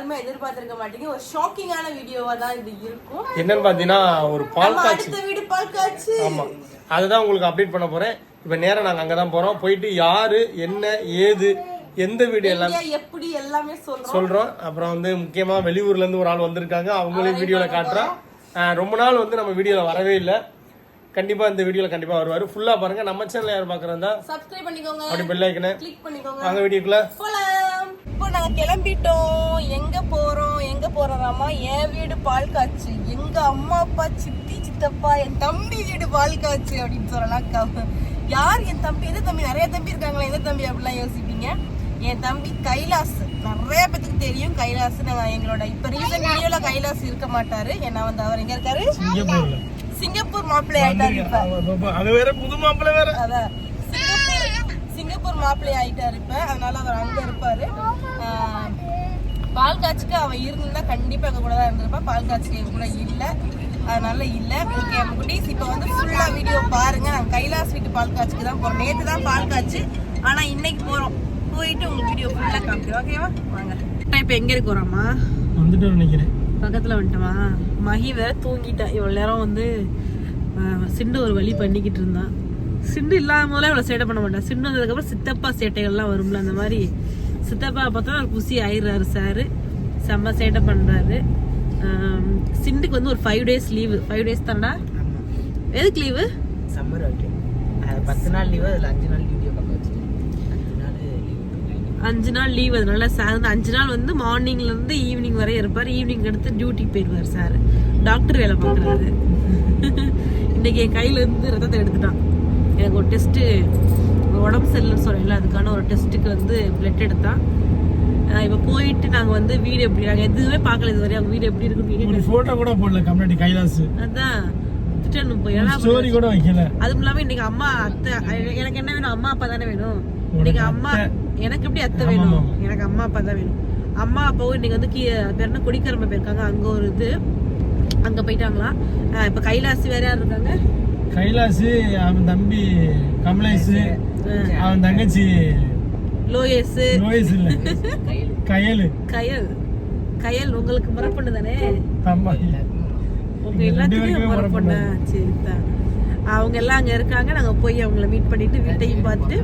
யாருமே எதிர்பார்த்திருக்க மாட்டீங்க. ஒரு ஷாக்கிங்கான வீடியோவா தான் இது இருக்கும். என்னன்னு பாத்தீங்கன்னா ஒரு பால் காட்சி வீடு பால் காய்ச்சி. ஆமா. அதுதான் உங்களுக்கு அப்டேட் பண்ண போறேன். இப்ப நேரா நாங்க அங்கதான் போறோம். போயிட்டு யாரு என்ன ஏது எந்த வீடு எல்லாம் எப்படி எல்லாமே சொல்றோம். சொல்றோம். அப்புறம் வந்து முக்கியமா வெளியூர்ல இருந்து ஒரு ஆள் வந்திருக்காங்க. அவங்களையும் வீடியோல காட்டுறோம். ரொம்ப நாள் வந்து நம்ம வீடியோல வரவே இல்லை. கண்டிப்பா இந்த வீடியோல கண்டிப்பா வருவாரு. ஃபுல்லா பாருங்க. நம்ம சேனல் யார் பாக்குறதா சப்ஸ்கிரைப் பண்ணிக்கோங்க. அப்படி பெல் ஐக்கனே கிளிக் பண்ணிக்கோங்க. வாங்க வீடியோக்குள்ள. கிளம்பிட்டோம். எங்க போறோம்? எங்க போறோம்மா? என் வீடு பால் காய்ச்சி. எங்க அம்மா அப்பா சித்தி சித்தப்பா என் தம்பி வீடு பால் காய்ச்சி அப்படின்னு சொல்லலாம். யார் என் தம்பி? எந்த தம்பி? நிறைய தம்பி இருக்காங்களா எந்த தம்பி அப்படிலாம் யோசிப்பீங்க? என் தம்பி கைலாஸ் நிறைய பேத்துக்கு தெரியும் கைலாஸ் நாங்க எங்களோட இப்ப ரீசன்ட் வீடியோல கைலாஸ் இருக்க மாட்டாரு. ஏன்னா வந்து அவர் எங்க இருக்காரு? சிங்கப்பூர் மாப்பிள்ளை ஆயிட்டாரு இப்ப. அது வேற புது மாப்பிள்ளை வேற. அதான். சிங்கப்பூர் மாப்பிள்ளை ஆயிட்டாரு இப்ப. அதனால அவர் அங்க இருப்பாரு. பால் காட்சிக்கு அவன் இருந்திருந்தா கண்டிப்பா எங்க கூட தான் இருந்திருப்பா. பால் காட்சிக்கு எங்க கூட இல்ல. அதனால இல்ல. ஓகே குட்டீஸ் இப்ப வந்து ஃபுல்லா வீடியோ பாருங்க. நாங்க கைலாஸ் வீட்டு பால் காட்சிக்கு தான் போறோம். நேத்து தான் பால் காட்சி ஆனா இன்னைக்கு போறோம். போயிட்டு உங்களுக்கு வீடியோ ஃபுல்லா காமிக்கிறோம். ஓகேவா வாங்க. இப்ப எங்க இருக்கிறோமா வந்துட்டு நினைக்கிறேன். பக்கத்துல வந்துட்டோமா? மகி வேற தூங்கிட்டா. இவ்வளவு நேரம் வந்து சிண்டு ஒரு வழி பண்ணிக்கிட்டு இருந்தான் சிண்டு இல்லாத போதெல்லாம் இவ்வளவு சேட்டை பண்ண மாட்டான். சிண்டு வந்ததுக்கப்புறம் சித்தப்பா சேட்டைகள்லாம் வரும்ல அந்த மாதிரி. சித்தப்பா பார்த்தா ஒரு குசி ஆயிடுறாரு சாரு செம்ம சேட்டை பண்றாரு. ஆம், சிண்டுக்கு வந்து ஒரு five days leave five days தானடா? எதுக்கு லீவு சம்மர் பத்து நாள் லீவு அதில் அஞ்சு நாள் வீடியோ பார்க்க அஞ்சு நாள் லீவ் அதனால சார் வந்து அஞ்சு நாள் வந்து மார்னிங்ல இருந்து ஈவினிங் வரை இருப்பார். ஈவினிங் எடுத்து டியூட்டிக்கு போயிடுவார் சார் டாக்டர் வேலை பார்க்குறாரு. இன்னைக்கு என் கையில இருந்து ரத்தத்தை எடுத்துட்டான். எனக்கு ஒரு டெஸ்ட்டு உடம்பு சரியில்லைன்னு சொல்லல அதுக்கான ஒரு டெஸ்ட்டுக்கு வந்து பிளட் எடுத்தான் இப்ப போயிட்டு நாங்க வந்து வீடு எப்படி நாங்க எதுவுமே பார்க்கல இதுவரை. அவங்க வீடு எப்படி இருக்குன்னு ஒரு வீடியோ போட்டோ கூட போடல கம்யூனிட்டி கைலாஸ் அதான். திட்டணும் போய் ஸ்டோரி கூட வைக்கல. அதுவும் இல்லாம இன்னைக்கு அம்மா அத்தை எனக்கு என்ன வேணும்? அம்மா அப்பா தானே வேணும். இன்னைக்கு அம்மா எனக்கு எப்படி அத்தை வேணும்? எனக்கு அம்மா அப்பா தான் வேணும். அம்மா அப்பாவும் இன்னைக்கு வந்து கீ பேர் கொடிக்கரம்பை போயிருக்காங்க. அங்க ஒரு இது. அங்க போயிட்டாங்களாம் ஆஹ் இப்ப கைலாசி வேற யார் இருக்காங்க? கைலாஸ் அவன் தம்பி கமலேஷ் அவன் தங்கச்சி லோயஸ் லோயஸ் இல்ல. கயலு. கயல். கயல். உங்களுக்கு முறப்பண்ணு தானே தம்பா உங்க ரெண்டு எல்லாத்துக்குமே முறப்பண்ணா சரி தான் அவங்க எல்லாம் அங்க இருக்காங்க. நாங்க போய் அவங்கள மீட் பண்ணிட்டு வீட்டையும் பார்த்துட்டு.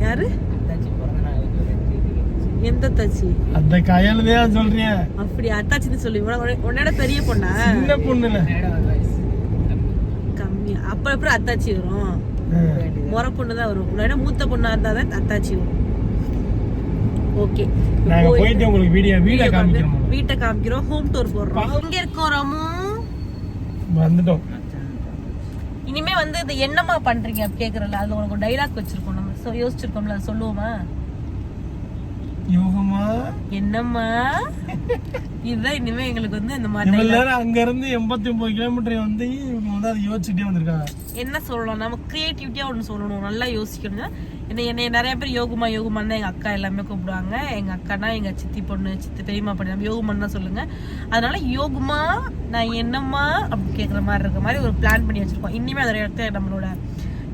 யாரு. எந்த தச்சி அந்த கயலு தான் சொல்றேன் அப்படி அத்தாச்சின்னு சொல்லி. உன- உன்னோட பெரிய பொண்ணா? சின்ன பொண்ணுல. என்னோட ஒரு வயசு கம்மி அப்ப அப்புறம் அத்தாச்சி வரும். முறை பொண்ணு தான் வரும் உன்னோட மூத்த பொண்ணா இருந்தா தான் அத்தாச்சி வரும். ஓகே நாங்க போயிட்டு உங்களுக்கு வீடியோ வீடியோ காமிக்கிறோம். வீட்டை காமிக்கிறோம். ஹோம் டூர் போடுறோம். இங்க இருக்கோம் ராமு? வந்துட்டோம். இனிமே வந்து இது என்னம்மா பண்றீங்க கேக்குறல அதுல உனக்கு டைலாக் வச்சிருக்கோம் நம்ம. யோசிச்சிருக்கோம்ல சொல்லுவோமா? யோகமா? என்னம்மா? இதுதான் இனிமே எங்களுக்கு வந்து இந்த மாதிரி. நேரம் அங்க இருந்து எண்பத்தி ஒன்பது கிலோமீட்டர் வந்து இவங்க வந்து அதை யோசிச்சுட்டே வந்திருக்காங்க. என்ன சொல்லலாம் நம்ம கிரியேட்டிவிட்டியா ஒன்று சொல்லணும். நல்லா யோசிக்கணும் என்ன என்னை நிறைய பேர் யோகுமா யோகுமான் தான் எங்க அக்கா எல்லாமே கூப்பிடுவாங்க. எங்க அக்கானா எங்க சித்தி பொண்ணு சித்தி பெரியம்மா பொண்ணு நம்ம யோகுமான் தான் சொல்லுங்க. அதனால யோகுமா நான் என்னம்மா அப்படி கேட்குற மாதிரி இருக்க மாதிரி ஒரு பிளான் பண்ணி வச்சிருக்கோம். இனிமே அதோட இடத்துல நம்மளோட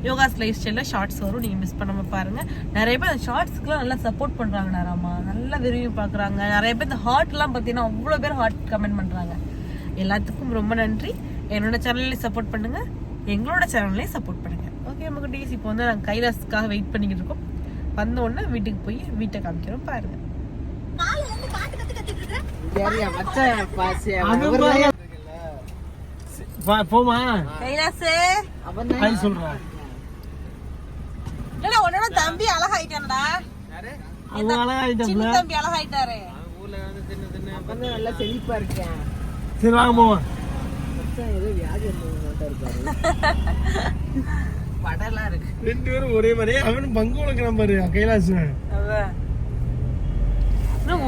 யோகாஸ் லைஃப் ஸ்டைலில் ஷார்ட்ஸ் வரும். நீங்கள் மிஸ் பண்ணாம பாருங்க. நிறைய பேர் அந்த ஷார்ட்ஸ்க்குலாம் நல்லா சப்போர்ட் பண்ணுறாங்க நேரமா நல்லா விரும்பி பார்க்குறாங்க. நிறைய பேர் இந்த ஹார்ட்லாம் பார்த்தீங்கன்னா அவ்வளோ பேர் ஹார்ட் கமெண்ட் பண்ணுறாங்க எல்லாத்துக்கும் ரொம்ப நன்றி. என்னோட சேனல்லையும் சப்போர்ட் பண்ணுங்க. எங்களோட சேனல்லையும் சப்போர்ட் பண்ணுங்க. ஓகே நம்ம குட்டீஸ் இப்போ வந்து நாங்கள் கைலாஸுக்காக வெயிட் பண்ணிக்கிட்டு இருக்கோம். வந்த உடனே வீட்டுக்கு போய் வீட்டை காமிக்கிறோம் பாருங்க. சரியா மச்சான் பாசி பா- போமா கைலாசு. சொல்றேன் தம்பி அழகாயிட்டான்டா. சின்ன தம்பி அழகாயிட்டாரு. அவன் நல்லா செழிப்பா இருக்கேன் சரி வாங்க போவோம். ரெண்டு பேரும் ஒரே மாதிரி அவனும் பங்கு உலகம் பாரு கைலாஸ்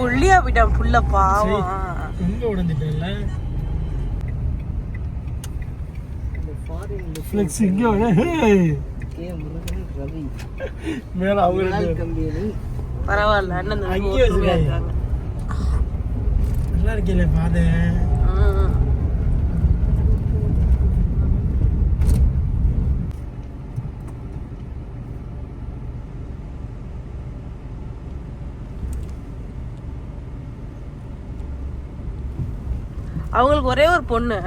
ஒல்லியா போயிட்டான் புள்ள பாவம் ரொம்ப உடஞ்சிட்டேன்ல? ஃப்ளெக்ஸ் இங்கே மேல பரவாயில்ல அண்ணன் நல்லா இருக்கீங்களே அவங்களுக்கு ஒரே ஒரு பொண்ணு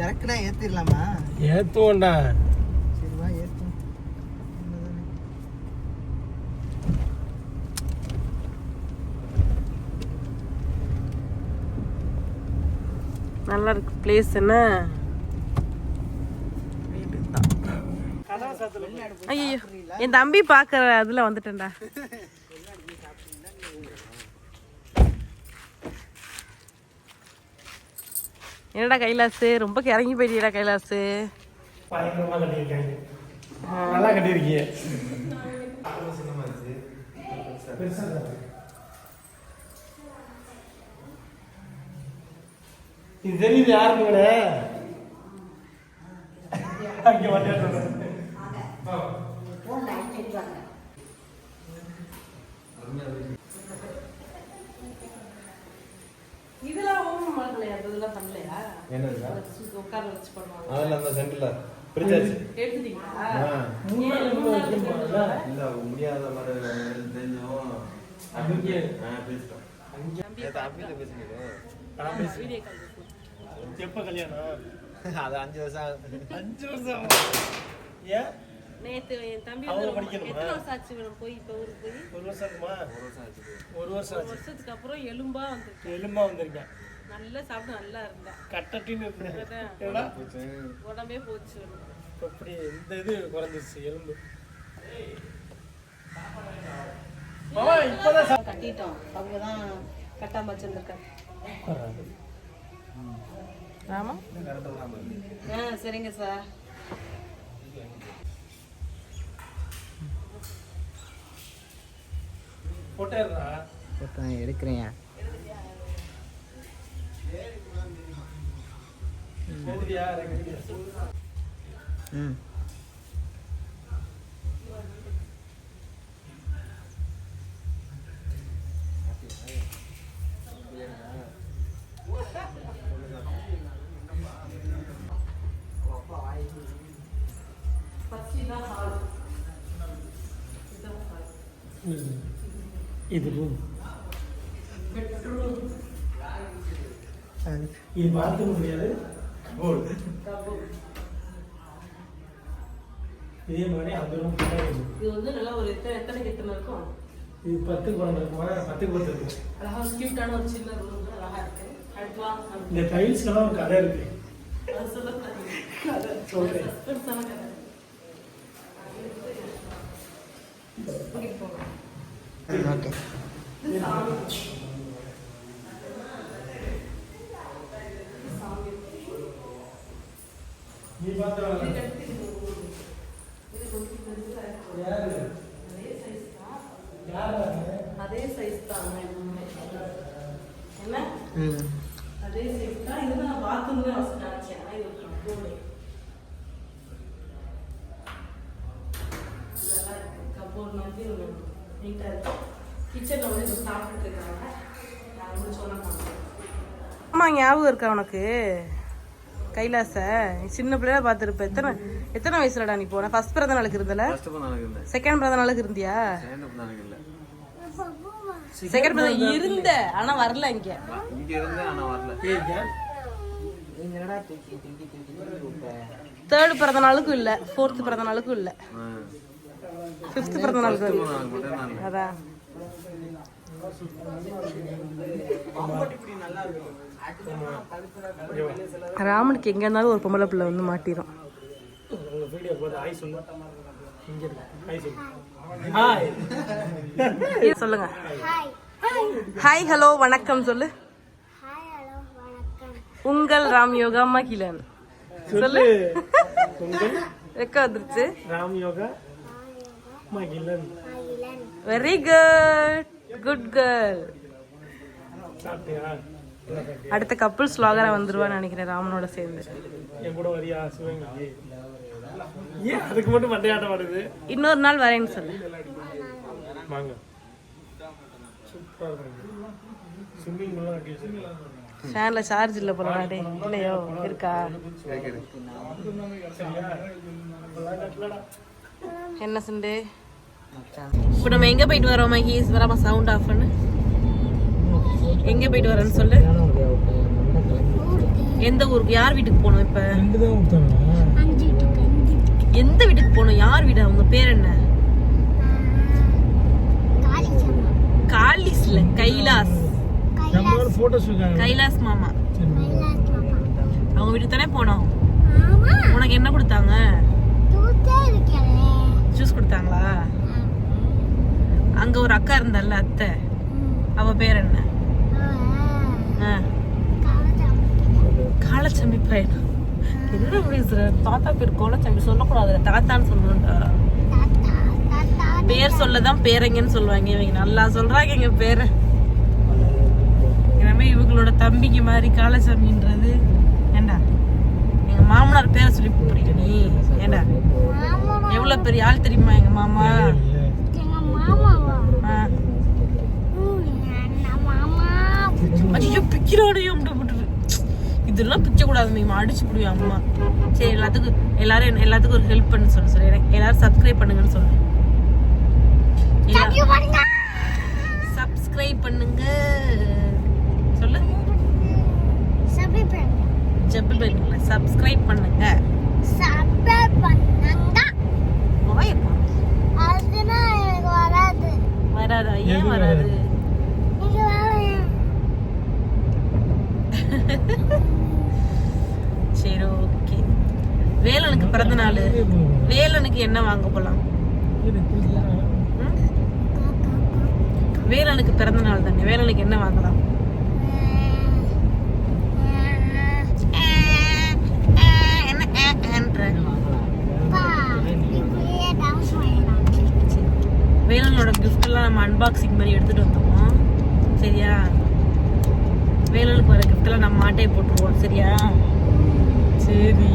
இறக்குனா ஏத்திடலாமா? ஏத்துவோம்டா. சரி வா நல்லா இருக்கு. பிளேஸ் என்ன? ஐயோ என் தம்பி பாக்குற அதுல வந்துட்டேன்டா. என்னடா கைலாசு? ரொம்ப இறங்கி போயிட்டீடா கைலாசு. கட்டியிருக்காங்க. நல்லா கட்டியிருக்கீங்க. இது தெரியுது யாருக்குங்கண்ணே அங்கே வண்டியாட்டு இதெல்லாம் ஓம் பண்ணலையா இதெல்லாம் பண்ணலையா என்னதுக்கா உட்கார வச்சு பண்ணுவாங்க அதெல்லாம் அந்த சென்டர்ல பிரிச்சாச்சு. எடுத்துட்டீங்களா? இல்ல முடியாத மாதிரி தெரிஞ்சோம் அங்கே. ஆ பேசிட்டோம். நேத்து அபில பேசுனீங்க நான் பேசுறேன் வீடியோ கால் எப்போ கல்யாணம்? அது அஞ்சு வருஷம் ஆகுது. அஞ்சு வருஷம் ஏன்? நேத்து என் தம்பி வந்து? எத்தனை வருஷம் ஆச்சு போய்? இப்போ ஊருக்கு போய்? ஒரு வருஷம் ஒரு வருஷம் ஆச்சு. ஒரு வருஷம் வருஷத்துக்கு அப்புறம் எலும்பா வந்திருக்கேன் எலும்பா வந்திருக்கேன். நல்லா சாப்பிட்டு நல்லா இருந்தேன். கட்டட்டின்னு இருந்தேன். உடம்பே போச்சு. அப்படி இந்த இது குறைஞ்சிருச்சு எலும்பு. கட்டிட்டோம். அவங்க தான் கட்டாம வச்சிருந்திருக்காங்க ஆ சரிங்க சார். போட்டேன் எடுக்கிறேன். கேட்டுட்டியா ரெண்டு ம் இது ரூம் இது பார்த்துக்க முடியாது இதே மாதிரி அந்த ரூம் இது வந்து நல்லா ஒரு எத்தனை எத்தனைக்கு எத்தனை இருக்கும் இது பத்துக்கு பன்னெண்டு இருக்குமா பத்துக்கு பத்து இருக்கு அழகா கியூட்டான ஒரு சின்ன ரூம் அழகா இருக்கு அடுத்துலாம் இந்த டைல்ஸ்க்கெல்லாம் ஒரு கதை இருக்கு அது சொல்ல சொல்றேன் சஸ்பென்ஸான கதை கூட்டிட்டு போங்க ஓகே நீ பார்த்தா யாரு யாரு அதே சைஸ் தான் என்ன அதே சைஸ் தான் இதுதான் நான் இது நல்லா இருக்கு மாதிரி ஒரு இருக்கு வந்து சாப்பிட்டுட்டு இருக்காங்க நான் சொன்ன ஆமா ஞாபகம் இருக்கா உனக்கு? கைலாச நீ சின்ன பிள்ளையா பார்த்துருப்ப. எத்தனை எத்தனை வயசுலடா நீ போன? ஃபர்ஸ்ட் பிறந்த நாளுக்கு இருந்தல? செகண்ட் பிறந்த நாளுக்கு இருந்தியா? செகண்ட் பிறந்த இருந்த ஆனா வரல இங்க. தேர்ட் பிறந்த நாளுக்கும் இல்ல ஃபோர்த் பிறந்த நாளுக்கும் இல்ல. ஃபிஃப்த் பிறந்த நாளைக்கு அதான். ராமனுக்கு எங்க இருந்தாலும் ஒரு பொம்பளை பிள்ளை வந்து ஹாய் சொல்லுங்க? ஹாய் ஹலோ வணக்கம் சொல்லு. உங்கள் ராம் யோகா மகிழன். சொல்லு. வெக்க வந்துருச்சு. Ram Yoga Magizhan. Very good good girl? அடுத்த கப்புள்ஸ் லாகரா வந்துருவான்னு நினைக்கிறேன் ராமனோட சேர்ந்து. என் கூட வரியா சிவகங்கை? ஏன் அதுக்கு மட்டும் மண்டையாட்டம் வருது இன்னொரு நாள் வரேன்னு சொல்லு. ஃபேன்ல சார்ஜ் இல்ல போல டே இல்லையோ இருக்கா? என்ன சண்டே? இப்போ நம்ம எங்க போயிட்டு வரோம் மகேஷ்? வராம சவுண்ட் ஆஃப் பண்ணு. எங்க போயிட்டு வரேன்னு சொல்லு. எந்த ஊருக்கு? யார் வீட்டுக்கு போகணும் இப்ப? எந்த வீட்டுக்கு போகணும்? யார் வீடு? அவங்க பேர் என்ன? காளிச்சம்மா காலிஸ்ல கைலாஸ். கைலாஸ் கைலாஸ் மாமா. அவங்க வீட்டுக்கு தானே போனோம்? உனக்கு என்ன கொடுத்தாங்க? ஜூஸ் கொடுத்தாங்களா? அங்க ஒரு அக்கா இருந்தால அத்தை. அவ பேர் என்ன? ஆ, பையன் என்ன பேசுற தாத்தா பேர் கோலச்சம்பி சொல்லக்கூடாது. தாத்தான்னு சொல்லணும்டா பேர் சொல்லதான் பேரங்கன்னு சொல்லுவாங்க இவங்க. நல்லா சொல்றாங்க எங்க பேரை. எனவே இவங்களோட தம்பிக்கு மாதிரி காளசாமின்றது ஏண்டா? எங்க மாமனார் பேரை சொல்லி கூப்பிடுறீங்க நீ. ஏண்டா? எவ்வளவு பெரிய ஆள் தெரியுமா எங்க மாமா எங்க மாமாவா ஆ. ம், அண்ணா மாமா பிக்கிறாடையும் அப்படி இதெல்லாம் பிச்ச கூடாது நீங்க அடிச்சு புடியும் அம்மா. சரி எல்லாத்துக்கும் எல்லாரும் எல்லாத்துக்கும் ஒரு ஹெல்ப் பண்ண சொல்லு சொல்லு. எனக்கு எல்லாரும் சப்ஸ்கிரைப் பண்ணுங்கன்னு சொல்லு. சப்ஸ்கிரைப் பண்ணுங்க. சொல்லு. சப்ளை பண்ணுங்க. ஜப்பு பண்ணுங்க. சப்ஸ்கிரைப் பண்ணுங்க. அதுனா எனக்கு வராதா. ஏன் வராது நீங்க வாங்க சரி ஓகே வேலனுக்கு பிறந்த நாள். வேலனுக்கு என்ன வாங்க போலாம்? வேலனுக்கு பிறந்த நாள் தானே. வேலனுக்கு என்ன வாங்கலாம்? என்ன சரி. வேலனோட கிஃப்ட் எல்லாம் நம்ம அன்பாக்சிங் மாதிரி எடுத்துட்டு வந்தோம் சரியா? வேலலுக்கு வர gift நம்ம மாட்டே போட்டுருவோம் சரியா? சரி.